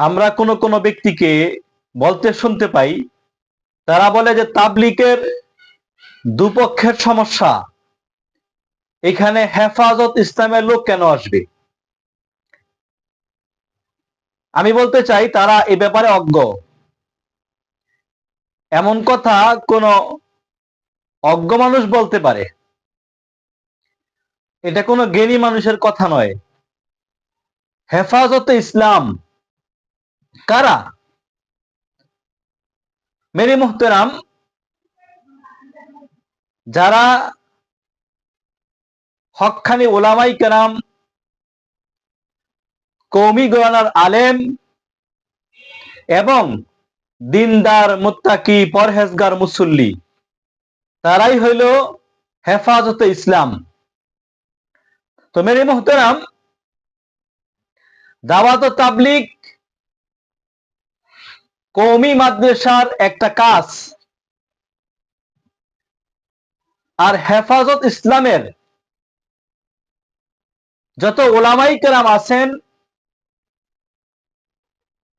আমরা কোনো কোনো ব্যক্তিকে বলতে শুনতে পাই, তারা বলে যে তাবলিকের দুপক্ষের সমস্যা। এখানে হেফাজত ইসলামের লোক কেন আসবে? আমি বলতে চাই, তারা এ ব্যাপারে অজ্ঞ। এমন কথা কোন অজ্ঞ মানুষ বলতে পারে। এটা কোনো জ্ঞানী মানুষের কথা নয়। হেফাজতে ইসলাম কারা? মেরি মুহতেরাম, যারা হকখানি ওলামাই কেরাম কৌমি গণার আলেম এবং দিনদার, মুত্তাকি, পরহেজগার, মুসল্লি, তারাই হইল হেফাজতে ইসলাম। তো মেরি মোহতেরাম, দাওয়াত তাবলিক কৌমি মাদ্রাসার একটা কাজ। আর হেফাজত ইসলামের যত ওলামাই কেরাম আছেন,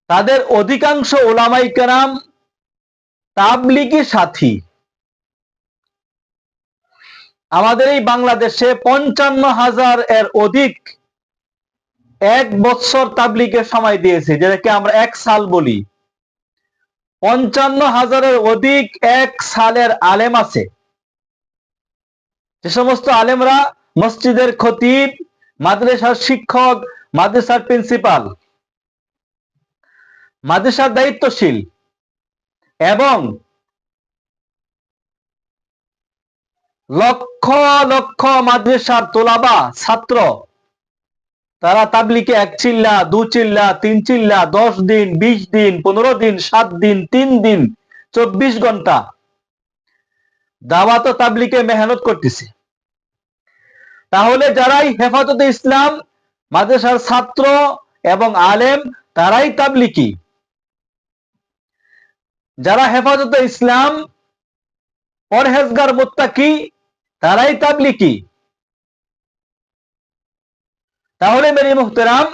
তাদের অধিকাংশ ওলামাই কেরাম তাবলিগি সাথী। আমাদের এই বাংলাদেশে পঞ্চান্ন হাজার এর অধিক এক বছর তাবলিগের সময় দিয়েছে, যেটাকে আমরা এক সাল বলি। পঞ্চান্ন হাজারের অধিক এক সালের আলেম আছে। যে সমস্ত আলেমরা মসজিদের খতিব, মাদ্রাসার শিক্ষক, মাদ্রাসার প্রিন্সিপাল, মাদ্রাসার দায়িত্বশীল এবং লক্ষ লক্ষ মাদ্রাসার তোলাবা ছাত্র তারা তাবলিকে এক চিল্লা, দু চিল্লা, তিন চিল্লা, দশ দিন, বিশ দিন, পনেরো দিন, সাত দিন, তিন দিন, চব্বিশ ঘণ্টা দাওয়াত তাবলিকে মেহনত করতেছে। তাহলে যারাই হেফাজতে ইসলাম, মাদ্রাসার ছাত্র এবং আলেম, তারাই তাবলিকি। যারা হেফাজতে ইসলাম, পরহেজগার, মোত্তাকি, তারাই তাবলিকি। তাহলে মেরি মুহতেরাম,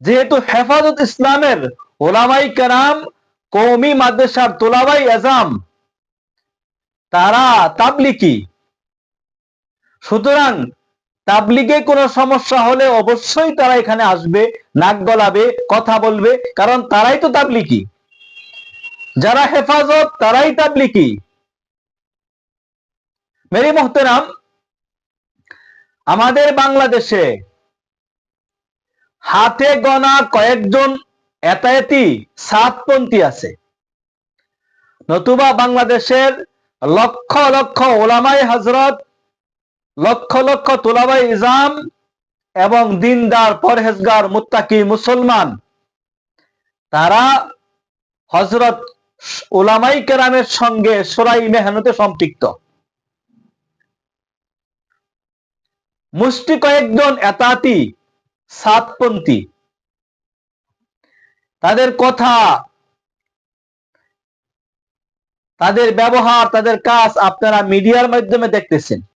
যেহেতু হেফাজত ইসলামের ওলামাই কারাম কৌমি মাদ্রাসার তোলাবাই এজাম তারা তাবলিকি সুতরাং তাবলিগে কোনো সমস্যা হলে অবশ্যই তারা এখানে আসবে, নাক গলাবে, কথা বলবে, কারণ তারাই তো তাবলিকি যারা হেফাজত, তারাই তাবলিকি মেরি মোহতেরাম আমাদের বাংলাদেশে হাতে গনা কয়েকজন এতায়াতি সাতপন্থী আছে। নতুবা বাংলাদেশের লক্ষ লক্ষ ওলামাই হজরত লক্ষ লক্ষ তোলাবাই ইজাম এবং দিনদার, পরহেজগার, মুত্তাকি মুসলমান, তারা হজরত ওলামাই কেরামের সঙ্গে সোরাই মেহনতে সম্পৃক্ত। মুষ্টি কয়েকজন এতাতি সাতপন্থী। তাদের কথা তাদের ব্যবহার তাদের কাজ আপনারা মিডিয়ার মাধ্যমে দেখতেছেন।